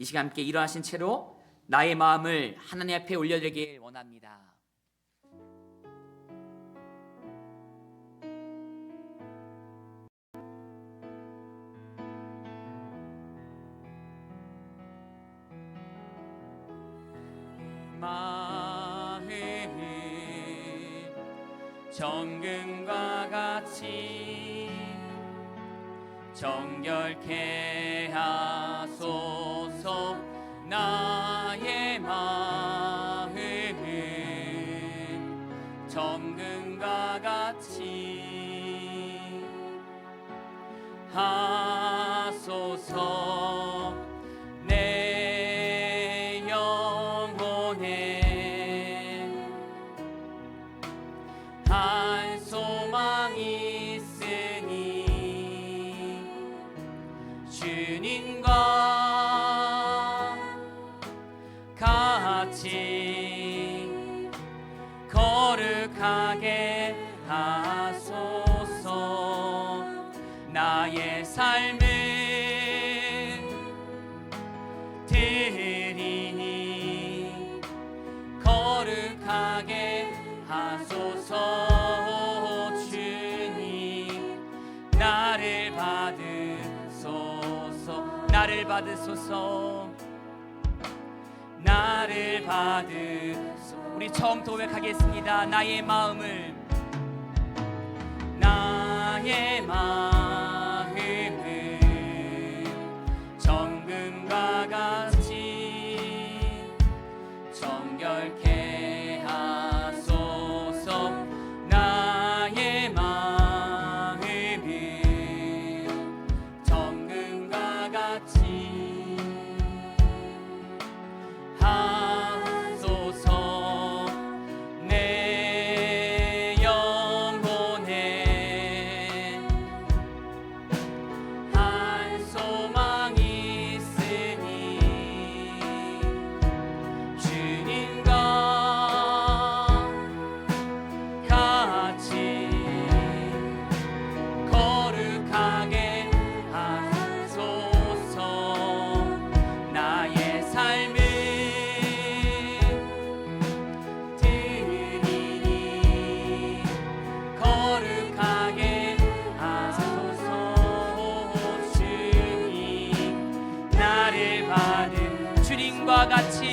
이 시간 함께 일어나신 채로 나의 마음을 하나님 앞에 올려드리길 원합니다. 마음이 정금과 같이 정결케 하소 나의 마음은 정금과 같이 하소서. 나의 삶을 드리니 거룩하게 하소서. 주님 나를 받으소서. 나를 받으소서. 나를 받으소 우리 처음 고백하겠습니다. 나의 마음을. 나의 마음 나같이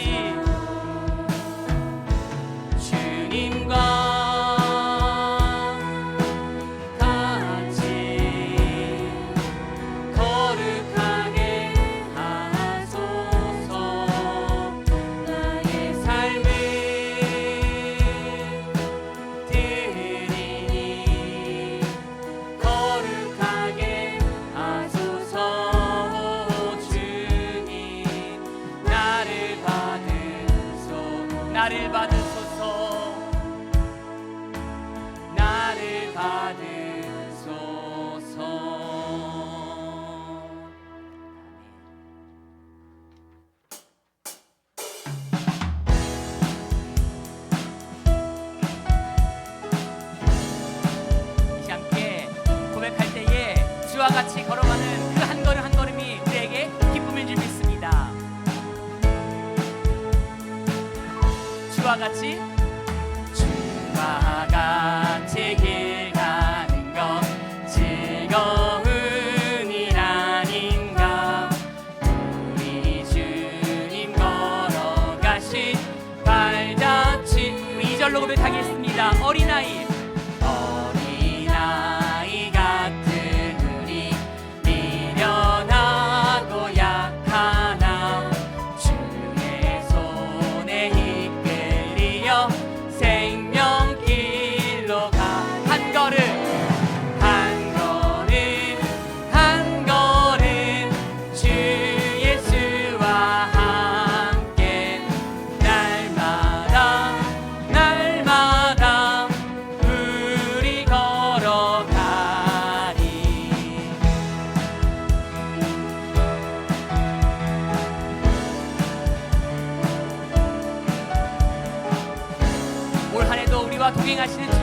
어린아이. flashing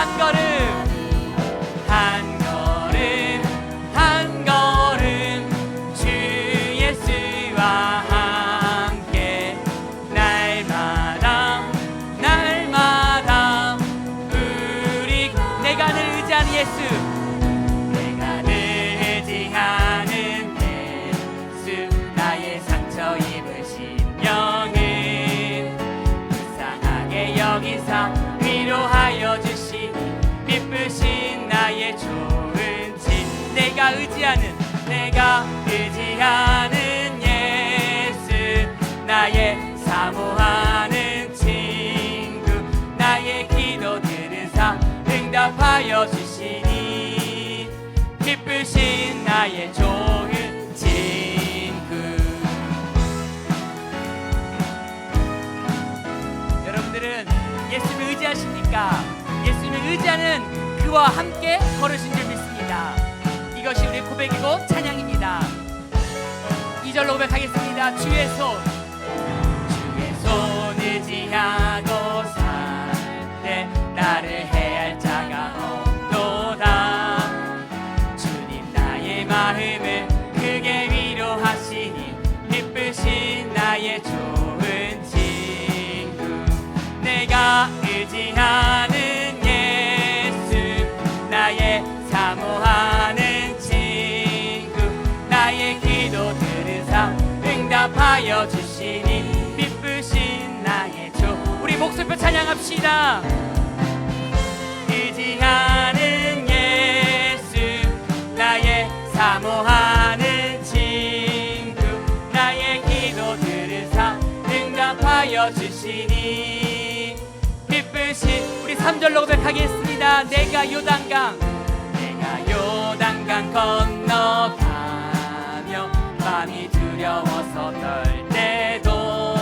한 걸음 의지하는 예수 나의 사모하는 친구 나의 기도 들으사 응답하여 주시니 기쁘신 나의 좋은 친구 여러분들은 예수님을 의지하십니까? 예수님을 의지하는 그와 함께 걸으신 줄 믿습니다. 이것이 우리 고백이고 찬양입니다. 2절로 고백하겠습니다. 주의 손 찬양합시다. 의지하는 예수 나의 사모하는 친구 나의 기도 들으사 응답하여 주시니. 기쁘신 우리 3절로 고백하겠습니다. 내가 요단강 내가 요단강 건너가며 마음이 두려워서 떨 때도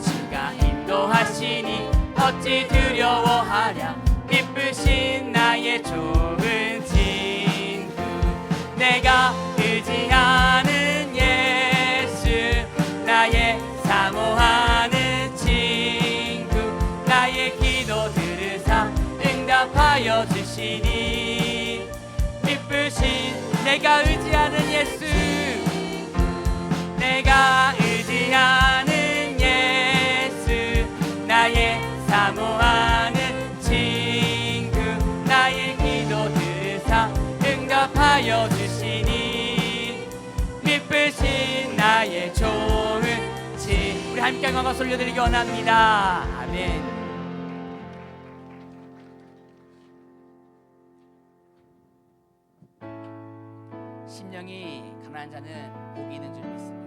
주가 인도하시니 어찌 두려워하랴? 기쁘신 나의 좋은 친구. 내가 의지하는 예수 나의 사모하는 친구. 나의 기도 들으사 응답하여 주시니. 기쁘신 내가 의지하는 예수. 내가 의지하는 나의 좋은 친 우리 함께 한번 박수 올려드리기 원합니다. 아멘. 심령이 가난한 자는 복이 있는 줄 믿습니다.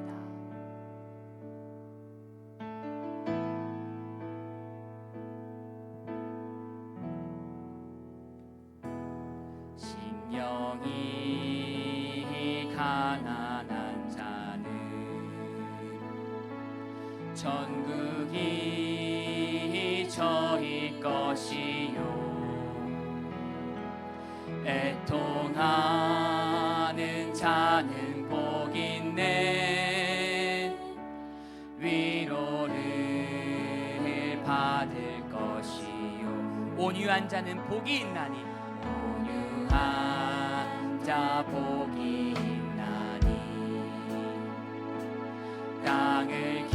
것이요. 애통하는 자는 복 있네. 위로를 받을 것이요. 온유한 자는 복이 있나니. 온유한 자 복이 땅을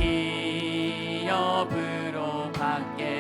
기업으로 받겠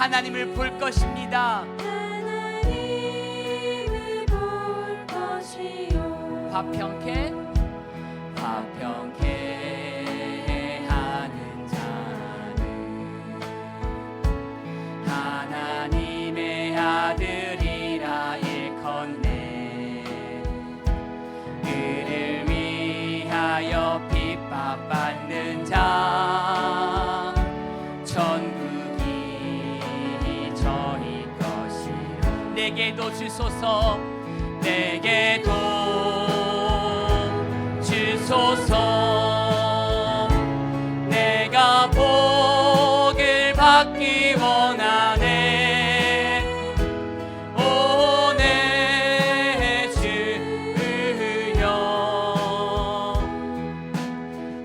하나님을 볼 것입니다. 하나님을 볼 것이요. 화평케 화평케 내게도 주소서. 내게도 주소서. 내가 복을 받기 원하네. 오내 주여.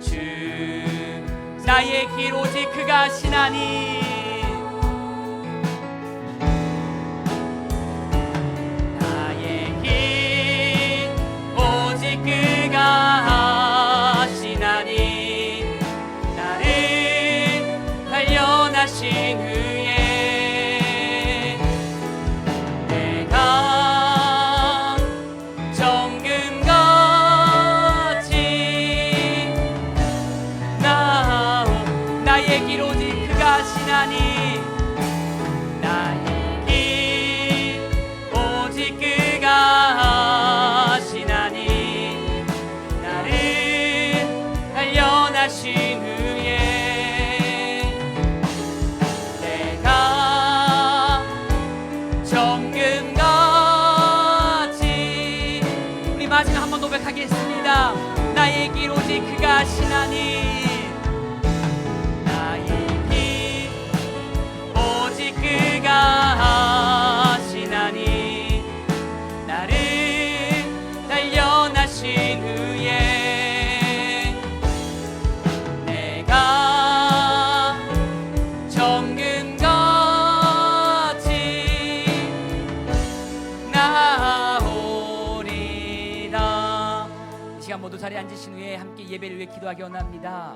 주 나의 길 오직 그가 신하니 마지막 한번 고백하겠습니다. 나의 길 오직 그가 하시나 자리에 앉으신 후에 함께 예배를 위해 기도하기 원합니다